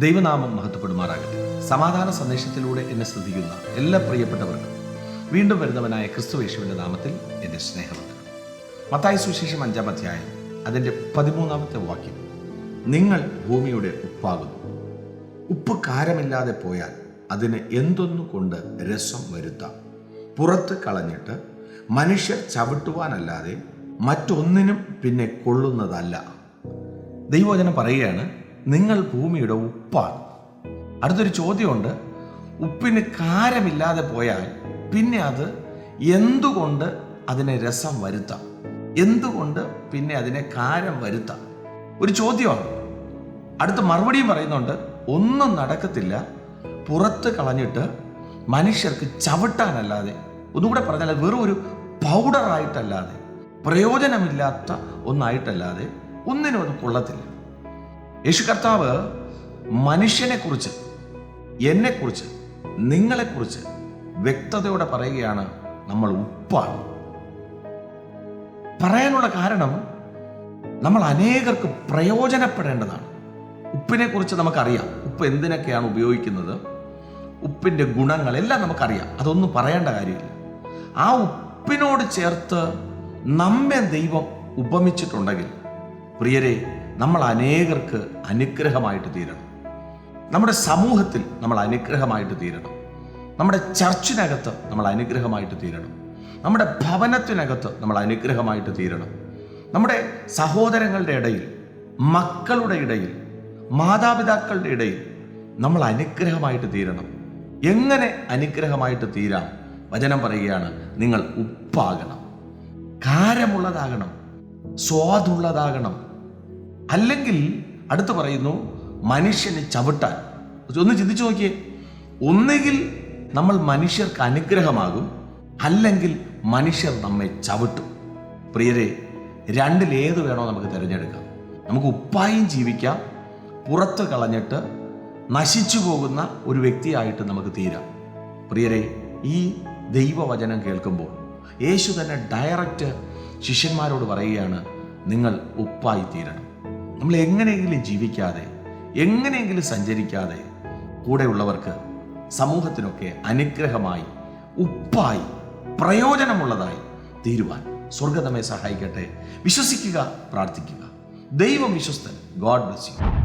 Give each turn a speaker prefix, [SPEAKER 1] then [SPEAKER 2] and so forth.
[SPEAKER 1] ദൈവനാമം മഹത്വപ്പെടുമാറാകട്ടെ. സമാധാന സന്ദേശത്തിലൂടെ എന്നെ ശ്രദ്ധിക്കുന്ന എല്ലാ പ്രിയപ്പെട്ടവർക്കും വീണ്ടും വരുന്നവനായ ക്രിസ്തുവേശുവിന്റെ നാമത്തിൽ എന്റെ സ്നേഹമുണ്ട് മത്തായ സുശേഷം അഞ്ചാം അധ്യായം അതിന്റെ പതിമൂന്നാമത്തെ വാക്യം. നിങ്ങൾ ഭൂമിയുടെ ഉപ്പാകുന്നു. ഉപ്പ് കാരമില്ലാതെ പോയാൽ അതിന് എന്തൊന്നു കൊണ്ട് രസം വരുത്താം? പുറത്ത് കളഞ്ഞിട്ട് മനുഷ്യർ ചവിട്ടുവാനല്ലാതെ മറ്റൊന്നിനും പിന്നെ കൊള്ളുന്നതല്ല. ദൈവവചനം പറയുകയാണ് നിങ്ങൾ ഭൂമിയുടെ ഉപ്പാണ് അടുത്തൊരു ചോദ്യമുണ്ട്. ഉപ്പിന് കാരമില്ലാതെ പോയാൽ പിന്നെ അത് എന്തുകൊണ്ട് അതിനെ രസം വരുത്താം? എന്തുകൊണ്ട് പിന്നെ അതിനെ കാരം വരുത്താം? ഒരു ചോദ്യമാണ്. അടുത്ത മറുപടിയും പറയുന്നുണ്ട്. ഒന്നും നടക്കത്തില്ല. പുറത്ത് കളഞ്ഞിട്ട് മനുഷ്യർക്ക് ചവിട്ടാനല്ലാതെ ഒന്നുകൂടെ പറഞ്ഞാൽ വെറും ഒരു പൗഡറായിട്ടല്ലാതെ പ്രയോജനമില്ലാത്ത ഒന്നായിട്ടല്ലാതെ ഒന്നിനും അത് കൊള്ളത്തില്ല. യേശു കർത്താവ് മനുഷ്യനെക്കുറിച്ച് എന്നെക്കുറിച്ച് നിങ്ങളെക്കുറിച്ച് വ്യക്തതയോടെ പറയുകയാണ് നമ്മൾ ഉപ്പാണ്. പറയാനുള്ള കാരണം നമ്മൾ അനേകർക്ക് പ്രയോജനപ്പെടേണ്ടതാണ്. ഉപ്പിനെ കുറിച്ച് നമുക്കറിയാം. ഉപ്പ് എന്തിനൊക്കെയാണ് ഉപയോഗിക്കുന്നത്? ഉപ്പിന്റെ ഗുണങ്ങളെല്ലാം നമുക്കറിയാം. അതൊന്നും പറയേണ്ട കാര്യമില്ല. ആ ഉപ്പിനോട് ചേർത്ത് നമ്മെ ദൈവം ഉപമിച്ചിട്ടുണ്ടെങ്കിൽ പ്രിയരെ നമ്മൾ അനേകർക്ക് അനുഗ്രഹമായിട്ട് തീരണം. നമ്മുടെ സമൂഹത്തിൽ നമ്മൾ അനുഗ്രഹമായിട്ട് തീരണം. നമ്മുടെ ചർച്ചിനകത്ത് നമ്മൾ അനുഗ്രഹമായിട്ട് തീരണം. നമ്മുടെ ഭവനത്തിനകത്ത് നമ്മൾ അനുഗ്രഹമായിട്ട് തീരണം. നമ്മുടെ സഹോദരങ്ങളുടെ ഇടയിൽ മക്കളുടെ ഇടയിൽ മാതാപിതാക്കളുടെ ഇടയിൽ നമ്മൾ അനുഗ്രഹമായിട്ട് തീരണം. എങ്ങനെ അനുഗ്രഹമായിട്ട് തീരാം? വചനം പറയുകയാണ് നിങ്ങൾ ഉപ്പാകണം. കാരമുള്ളതാകണം സ്വാദുള്ളതാകണം. അല്ലെങ്കിൽ അടുത്ത് പറയുന്നു മനുഷ്യനെ ചവിട്ടാൻ. ഒന്ന് ചിന്തിച്ചു നോക്കിയേ. ഒന്നുകിൽ നമ്മൾ മനുഷ്യർക്ക് അനുഗ്രഹമാകും അല്ലെങ്കിൽ മനുഷ്യർ നമ്മെ ചവിട്ടും. പ്രിയരെ രണ്ടിലേത് വേണോ നമുക്ക് തിരഞ്ഞെടുക്കാം. നമുക്ക് ഉപ്പായും ജീവിക്കാം പുറത്ത് കളഞ്ഞിട്ട് നശിച്ചു പോകുന്ന ഒരു വ്യക്തിയായിട്ട് നമുക്ക് തീരാം. പ്രിയരെ ഈ ദൈവവചനം കേൾക്കുമ്പോൾ യേശു തന്നെ ഡയറക്റ്റ് ശിഷ്യന്മാരോട് പറയുകയാണ് നിങ്ങൾ ഉപ്പായി തീരണം. നമ്മൾ എങ്ങനെയെങ്കിലും ജീവിക്കാതെ എങ്ങനെയെങ്കിലും സഞ്ചരിക്കാതെ കൂടെയുള്ളവർക്ക് സമൂഹത്തിനൊക്കെ അനുഗ്രഹമായി ഉപ്പായി പ്രയോജനമുള്ളതായി തീരുവാൻ സ്വർഗതമെ സഹായിക്കട്ടെ. വിശ്വസിക്കുക പ്രാർത്ഥിക്കുക. ദൈവം വിശ്വസ്തൻ. God bless you